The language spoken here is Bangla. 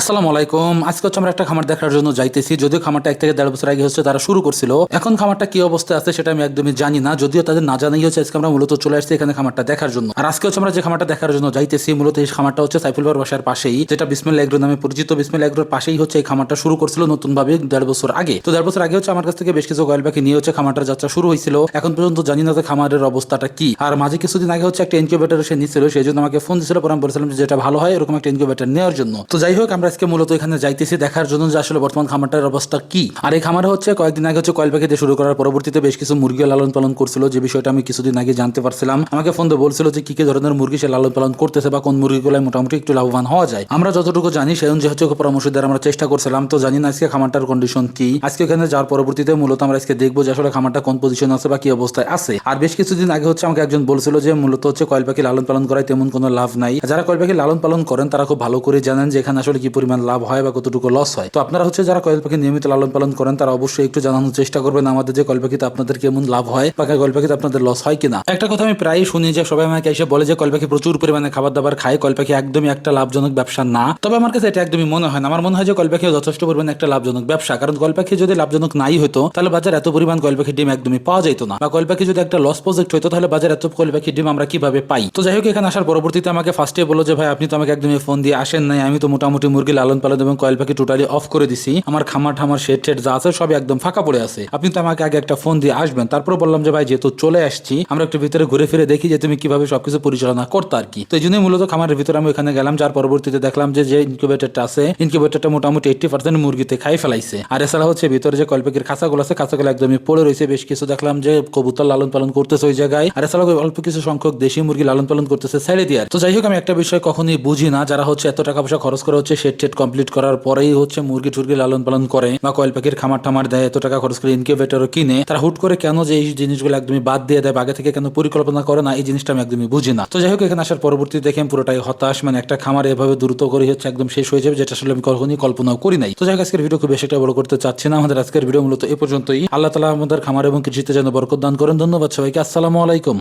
আসসালামু আলাইকুম। আজকে হচ্ছে আমরা একটা খামার দেখার জন্য যাইতেছি। যদিও খামারটা এক থেকে দেড় বছর আগে হচ্ছে তারা শুরু করছিল। এখন খামারটা কি অবস্থায় আছে সেটা আমি একদমই জানি না। যদিও তাদের না জানাই হচ্ছে আজকে আমরা মূলত চলে আসছি এখানে খামারটা দেখার জন্য। আর আজকে হচ্ছে আমরা যে খামারটা দেখার জন্য যাইতেছি, মূলত এই খামারটা হচ্ছে সাইফুল ভাইয়ের বাসার পাশেই, যেটা বিসমিল এগ্রো নামে পরিচিত। বিসমিল এগ্রোর পাশেই হচ্ছে এই খামারটা শুরু করছিল নতুন ভাবে দেড় বছর আগে। তো দেড় বছর আগে হচ্ছে আমার কাছ থেকে বেশ কিছু গয়েল পাখি নিয়ে হচ্ছে খামারটার যাত্রা শুরু হয়েছিল। এখন পর্যন্ত জানি না যে খামারের অবস্থাটা কি। আর মাঝে কিছুদিন আগে হচ্ছে একটা ইনকিউবেটার সে নিচ্ছিল সেই জন্য আমাকে ফোন দিয়েছিল পরে আমি বলেছিলাম যেটা ভালো হয় এরকম একটা ইনকিউবেটার নেওয়ার জন্য। তো যাই হোক আমরা আজকে মূলত এখানে যাইতেছি দেখার জন্য যে আসলে বর্তমান খামারটার অবস্থা কি। আর এই খামারে হচ্ছে কয়েকদিন আগে হচ্ছে কয়েল দিয়ে শুরু করার পরবর্তীতে বেশ কিছু মুরগি লালন পালন করছিল, যে বিষয়টা আমি কিছুদিন আগে জানতে পারছিলাম। আমাকে ফোন বলছিল যে কি কি ধরনের মুরগি সে লালন পালন করতেছে বা কোন মুরগিগুলো মোটামুটি একটু লাভবান হওয়া যায়। আমরা যতটুকু জানি সেই অনুযায়ী হচ্ছে পরামর্শ দেওয়ার আমরা চেষ্টা করছিলাম। তো জানি না আজকে খামারটার কন্ডিশন কি। আজকে এখানে যাওয়ার পরবর্তীতে মূলত আমরা আজকে দেখব যে আসলে খামারটা কোন পজিশন আছে বা কি অবস্থায় আছে। আর বেশ কিছুদিন আগে হচ্ছে আমাকে একজন বলছিল যে মূলত হচ্ছে কয়েল পাখি লালন পালন করায় তেমন কোনো লাভ নাই। যারা কয়েল পাখি লালন পালন করেন তারা খুব ভালো করে জানেন যে এখানে আসলে কি পরিমাণ লাভ হয় বা কতটুকু লস হয়। তো আপনারা হচ্ছে যারা কয়েল পাখি নিয়মিত লালন পালন করেন, তারা অবশ্যই একটু জানানোর চেষ্টা করবেন আমাদের যে কয়েল পাখিতে আপনাদের কেমন লাভ হয় বা কয়েল পাখিতে আপনাদের লস হয় কিনা। একটা কথা আমি প্রায়ই শুনি যে সবাই আমাকে এসে বলে যে কয়েল পাখি প্রচুর পরিমাণে খাবার দাবার খায়, কয়েল পাখি একদমই একটা লাভজনক ব্যবসা না। তবে আমার কাছে এটা একদমই মনে হয় না। আমার মনে হয় যে কয়েল পাখি যথেষ্ট পরিমাণে একটা লাভজনক ব্যবসা। কারণ কয়েল পাখি যদি লাভজনক নাই হতো তাহলে বাজার এত পরিমাণ কয়েল পাখির ডিম একদমই পাওয়া যেত না। বা কয়েল পাখি যদি একটা লস প্রজেক্ট হতো তাহলে বাজার এত কয়েল পাখির ডিম আমরা কীভাবে পাই? তো যাই হোক, এখানে আসার পরবর্তীতে আমাকে ফার্স্টে বলল যে, ভাই, আপনি তো আমাকে একদমই ফোন দিয়ে আসেন নাই। আমি তো মোটামুটি মুরগি লালন পালন এবং কয়েল পাখি টোটালি অফ করে দিছি। আমার খামার ঠামার শেড টেড যা আছে সব একদম ফাঁকা পড়ে আছে। আপনি তো আমাকে আগে একটা ফোন দিয়ে আসবেন তারপর বললাম যে, ভাই, যেহেতু চলে আসছি, আমরা একটু ভিতরে ঘুরে ফিরে দেখি যে, তুমি কীভাবে সবকিছু পরিচালনা করতে আর কি। তো এই জন্যই মূলত খামারের ভিতরে আমি ওখানে গেলাম, যার পরবর্তীতে দেখলাম যে যে ইনকিউবেটরটা আছে ইনকিউবেটরটা মোটামুটি এইটটি পার্সেন্ট মুরগিতে খাই ফেলাইছে। আর এছাড়া হচ্ছে ভিতরে যে কল্পেকের খাঁচাগুলো আছে, খাঁচাগুলো একদমই পড়ে রয়েছে। বেশ কিছু দেখলাম যে, কবুতর লালন পালন করতেছে ওই জায়গায়। আর এছাড়াও অল্প কিছু সংখ্যক দেশি মুরগি লালন পালন করতেছে ছেড়ে দিয়ে তো যাই হোক, আমি একটা বিষয় কখনোই বুঝি না, যারা হচ্ছে এত টাকা পয়সা খরচ করে হচ্ছে শেড টেট কমপ্লিট করার পরেই হচ্ছে মুরগি টুরগি লালন পালন করে বা কয়েল পাখির খামার টামার দেয়, এত টাকা খরচ করে ইনকিউবেটরও কিনে, তারা হুট করে কেন যে এই জিনিসগুলো একদমই বাদ দিয়ে দেয় আগে থেকে কেন পরিকল্পনা করে না, এই জিনিসটা আমি একদমই বুঝি না। তো যাই হোক এখানে আসার পরবর্তী দেখে পুরোটাই হতাশ মানে একটা খামার এভাবে দ্রুত করে হচ্ছে একদম শেষ হয়ে যাবে, যেটা আসলে আমি কখনই কল্পনাও করি নাই। তো যাই হোক, আজকের ভিডিও খুব বেশি একটা বড় করতে চাচ্ছি না, আমাদের আজকের ভিডিও মূলত এ পর্যন্তই। আল্লাহ তালা আমাদের খামার এবং কৃষিতে যেন বরকত দান করেন। ধন্যবাদ সবাইকে, আসসালামু আলাইকুম।